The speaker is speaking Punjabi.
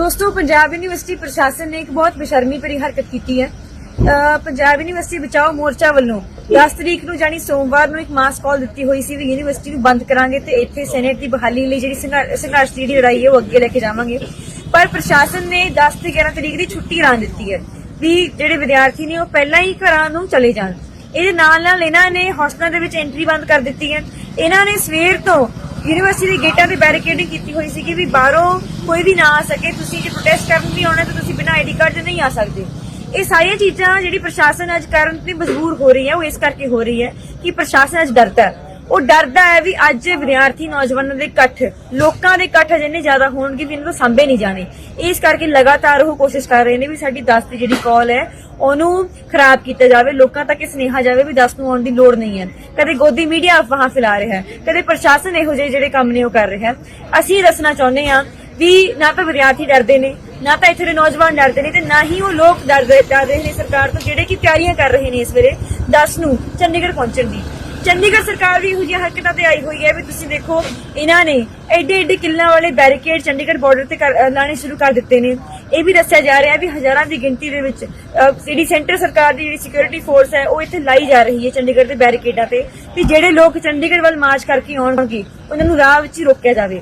ਦੋਸਤੋ, ਪੰਜਾਬ ਯੂਨੀਵਰਸਿਟੀ ਪ੍ਰਸ਼ਾਸਨ ਨੇ ਇੱਕ ਬਹੁਤ ਬੇਸ਼ਰਮੀ ਭਰੀ ਹਰਕਤ ਕੀਤੀ ਹੈ। ਪੰਜਾਬ ਯੂਨੀਵਰਸਿਟੀ ਬਚਾਓ ਮੋਰਚਾ ਵੱਲੋਂ 10 ਤਰੀਕ ਨੂੰ ਜਾਨੀ ਸੋਮਵਾਰ ਨੂੰ ਇੱਕ ਮਾਸ ਕਾਲ ਦਿੱਤੀ ਹੋਈ ਸੀ ਵੀ ਯੂਨੀਵਰਸਿਟੀ ਨੂੰ ਬੰਦ ਕਰਾਂਗੇ ਤੇ ਇੱਥੇ ਸੈਨੇਟ ਦੀ ਬਹਾਲੀ ਲਈ ਜਿਹੜੀ ਸੰਘਰਸ਼ ਦੀ ਜਿਹੜੀ ਲੜਾਈ ਹੈ ਉਹ ਅੱਗੇ ਲੈ ਕੇ ਜਾਵਾਂਗੇ। ਪਰ ਪ੍ਰਸ਼ਾਸਨ ਨੇ 10 ਤੇ 11 ਤਰੀਕ ਦੀ ਛੁੱਟੀ ਰਾਂ ਦਿੱਤੀ ਹੈ ਵੀ ਜਿਹੜੇ ਵਿਦਿਆਰਥੀ ਨੇ ਉਹ ਪਹਿਲਾਂ ਹੀ ਘਰਾਂ ਨੂੰ ਚਲੇ ਜਾਣ। ਇਹਦੇ ਨਾਲ ਨਾਲ ਇਹਨਾਂ ਨੇ ਹੋਸਟਲਾਂ ਦੇ ਵਿੱਚ ਐਂਟਰੀ ਬੰਦ ਕਰ ਦਿੱਤੀ ਹੈ। ਇਹਨਾਂ ਨੇ ਸਵੇਰ ਤੋਂ ਯੂਨੀਵਰਸਿਟੀ ਦੇ ਗੇਟਾਂ ਤੇ ਬੈਰੀਕੇਡਿੰਗ ਕੀਤੀ ਹੋਈ ਸੀ ਕਿ ਵੀ ਬਾਹਰੋਂ ਕੋਈ ਵੀ ਨਾ ਆ ਸਕੇ, ਤੁਸੀਂ ਜੇ ਪ੍ਰੋਟੈਸਟ ਕਰਨ ਵੀ ਆਉਣਾ ਤਾਂ ਤੁਸੀਂ ਬਿਨਾਂ ਆਈਡੀ ਕਾਰਡ ਦੇ ਨਹੀਂ ਆ ਸਕਦੇ। ਇਹ ਸਾਰੀਆਂ ਚੀਜ਼ਾਂ ਜਿਹੜੀ ਪ੍ਰਸ਼ਾਸਨ ਅੱਜ ਕਰਨ ਤੇ ਮਜਬੂਰ ਹੋ ਰਹੀ ਹੈ, ਉਹ ਇਸ ਕਰਕੇ ਹੋ ਰਹੀ ਹੈ ਕਿ ਪ੍ਰਸ਼ਾਸਨ ਅੱਜ ਡਰਦਾ ਹੈ। ਉਹ ਡਰਦਾ ਹੈ ਵੀ ਅੱਜ ਵਿਦਿਆਰਥੀ ਨੌਜਵਾਨਾਂ ਦੇ ਇਕੱਠ, ਲੋਕਾਂ ਦੇ ਇਕੱਠ ਜਿੰਨੇ ਜ਼ਿਆਦਾ ਹੋਣਗੇ ਵੀ ਇਹਨਾਂ ਤੋਂ ਸਾਂਭੇ ਨਹੀਂ ਜਾਣੇ। ਇਸ ਕਰਕੇ ਲਗਾਤਾਰ ਉਹ ਕੋਸ਼ਿਸ਼ ਕਰ ਰਹੇ ਨੇ ਵੀ ਸਾਡੀ 10 ਦੀ ਜਿਹੜੀ ਕਾਲ ਹੈ, ਉਹਨੂੰ ਖਰਾਬ ਕੀਤਾ ਜਾਵੇ, ਲੋਕਾਂ ਤੱਕ ਇਹ ਸੁਨੇਹਾ ਜਾਵੇ ਵੀ 10 ਨੂੰ ਆਉਣ ਦੀ ਲੋੜ ਨਹੀਂ ਹੈ। ਕਦੇ ਗੋਦੀ ਮੀਡੀਆ ਅਫਵਾਹਾਂ ਫੈਲਾ ਰਿਹਾ ਹੈ, ਕਦੇ ਪ੍ਰਸ਼ਾਸਨ ਇਹੋ ਜਿਹੇ ਜਿਹੜੇ ਕੰਮ ਨੇ ਉਹ ਕਰ ਰਿਹਾ ਹੈ। ਅਸੀਂ ਦੱਸਣਾ ਚਾਹੁੰਦੇ ਹਾਂ ਵੀ ਨਾ ਤਾਂ ਵਿਦਿਆਰਥੀ ਡਰਦੇ ਨੇ, ਨਾ ਤਾਂ ਇੱਥੇ ਦੇ ਨੌਜਵਾਨ ਡਰਦੇ ਨੇ ਤੇ ਨਾ ਹੀ ਉਹ ਲੋਕ ਡਰਦੇ ਡਰ ਰਹੇ ਨੇ ਸਰਕਾਰ ਤੋਂ ਜਿਹੜੇ ਕਿ ਤਿਆਰੀਆਂ ਕਰ ਰਹੇ ਨੇ ਇਸ ਵੇਲੇ 10 ਨੂੰ ਚੰਡੀਗੜ੍ਹ ਪਹੁੰਚਣ ਦੀ। ਚੰਡੀਗੜ੍ਹ ਸਰਕਾਰ ਵੀ ਇਹੋ ਜਿਹੀਆਂ ਹਰਕਤਾਂ ਤੇ ਆਈ ਹੋਈ ਹੈ ਵੀ ਤੁਸੀਂ ਦੇਖੋ ਇਹਨਾਂ ਨੇ ਐਡੇ ਐਡੇ ਕਿੱਲਾਂ ਵਾਲੇ ਬੈਰੀਕੇਡ ਚੰਡੀਗੜ੍ਹ ਬਾਰਡਰ ਤੇ ਲਾਣੇ ਸ਼ੁਰੂ ਕਰ ਦਿੱਤੇ ਨੇ। ਇਹ ਵੀ ਦੱਸਿਆ ਜਾ ਰਿਹਾ ਵੀ ਹਜ਼ਾਰਾਂ ਦੀ ਗਿਣਤੀ ਦੇ ਵਿੱਚ ਅ, ਜਿਹੜੀ ਸੈਂਟਰ ਸਰਕਾਰ ਦੀ ਜਿਹੜੀ ਸਿਕਿਉਰਿਟੀ ਫੋਰਸ ਹੈ ਉਹ ਇੱਥੇ ਲਾਈ ਜਾ ਰਹੀ ਹੈ ਚੰਡੀਗੜ੍ਹ ਦੇ ਬੈਰੀਕੇਡਾਂ ਤੇ। ਵੀ ਜਿਹੜੇ ਲੋਕ ਚੰਡੀਗੜ੍ਹ ਵੱਲ ਮਾਰਚ ਕਰਕੇ ਆਉਣਗੇ ਉਹਨਾਂ ਨੂੰ ਰਾਹ ਵਿੱਚ ਹੀ ਰੋਕਿਆ ਜਾਵੇ।